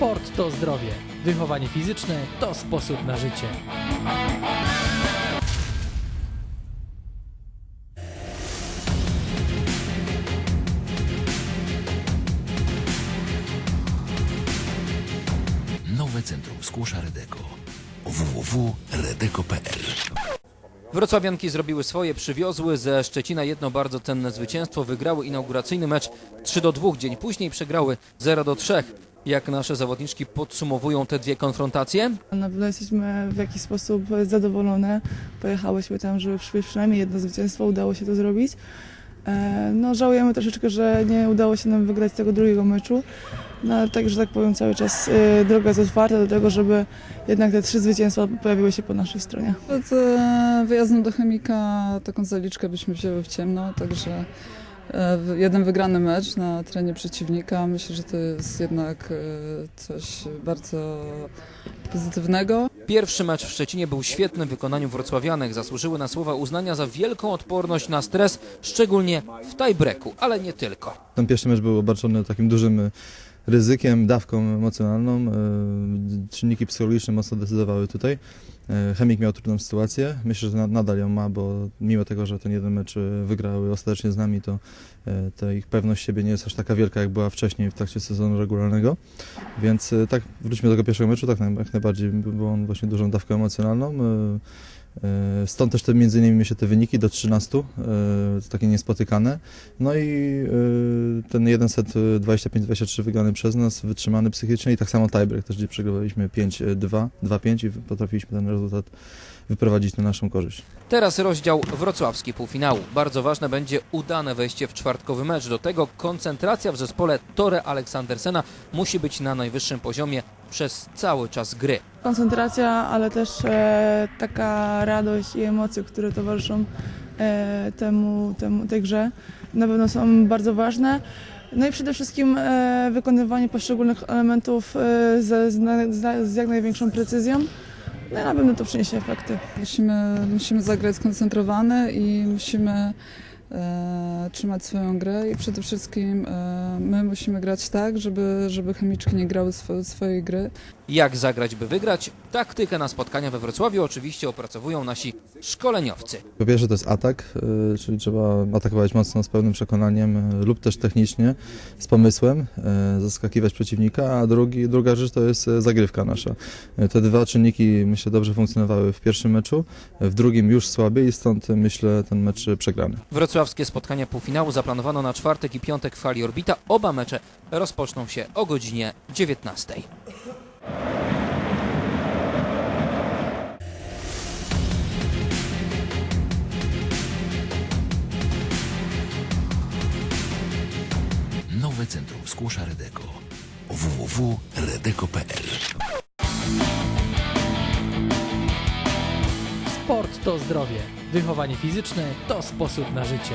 Sport to zdrowie. Wychowanie fizyczne to sposób na życie. Nowe Centrum Skłosza Redeko. www.redeko.pl Wrocławianki zrobiły swoje, przywiozły ze Szczecina jedno bardzo cenne zwycięstwo, wygrały inauguracyjny mecz 3 do 2, dzień później przegrały 0 do 3. Jak nasze zawodniczki podsumowują te dwie konfrontacje? Na pewno jesteśmy w jakiś sposób zadowolone. Pojechałyśmy tam, żeby przynajmniej jedno zwycięstwo, udało się to zrobić. E, No, żałujemy troszeczkę, że nie udało się nam wygrać tego drugiego meczu. No, ale tak, że tak powiem, cały czas e, droga jest otwarta do tego, żeby jednak te trzy zwycięstwa pojawiły się po naszej stronie. Przed e, wyjazdem do Chemika taką zaliczkę byśmy wzięły w ciemno, także jeden wygrany mecz na terenie przeciwnika. Myślę, że to jest jednak e, coś bardzo pozytywnego. Pierwszy mecz w Szczecinie był świetny w wykonaniu wrocławianek. Zasłużyły na słowa uznania za wielką odporność na stres, szczególnie w tiebreaku, ale nie tylko. Ten pierwszy mecz był obarczony takim dużym y, ryzykiem, dawką emocjonalną. Czynniki psychologiczne mocno decydowały tutaj. Y, Chemik miał trudną sytuację. Myślę, że na- nadal ją ma, bo mimo tego, że ten jeden mecz y, wygrały ostatecznie z nami, to, y, to ich pewność siebie nie jest aż taka wielka, jak była wcześniej w trakcie sezonu regularnego. Więc tak, wróćmy do tego pierwszego meczu, tak jak najbardziej był on właśnie dużą dawką emocjonalną. Y, Stąd też te, między innymi myślę te wyniki do 13, y, takie niespotykane. No i y, ten jeden set y, 25-23 wygrany przez nas, wytrzymany psychicznie i tak samo tiebreak też, gdzie przegrywaliśmy 5-2, 2-5 i potrafiliśmy ten rezultat wyprowadzić na naszą korzyść. Teraz rozdział wrocławski półfinału. Bardzo ważne będzie udane wejście w czwartkowy mecz. Do tego koncentracja w zespole Tore Aleksandersena musi być na najwyższym poziomie przez cały czas gry. Koncentracja, ale też e, taka radość i emocje, które towarzyszą e, temu, temu, tej grze, na pewno są bardzo ważne. No i przede wszystkim e, wykonywanie poszczególnych elementów e, ze, z, z, z jak największą precyzją. No i na pewno to przyniesie efekty. Musimy, musimy zagrać skoncentrowane i musimy e, trzymać swoją grę i przede wszystkim e, my musimy grać tak, żeby, żeby chemiczki nie grały swo, swojej gry. Jak zagrać, by wygrać? Taktykę na spotkania we Wrocławiu oczywiście opracowują nasi szkoleniowcy. Po pierwsze to jest atak, y, czyli trzeba atakować mocno z pełnym przekonaniem y, lub też technicznie, z pomysłem, y, zaskakiwać przeciwnika, a drugi, druga rzecz to jest y, zagrywka nasza. Y, Te dwa czynniki myślę dobrze funkcjonowały w pierwszym meczu, w drugim już słabiej i stąd y, myślę ten mecz y, przegrany. Wrocławskie spotkania półfinału zaplanowano na czwartek i piątek w hali Orbita. Oba mecze rozpoczną się o godzinie 19. Nowe Centrum Skłosza Redeko. www.redeko.pl Sport to zdrowie. Wychowanie fizyczne to sposób na życie.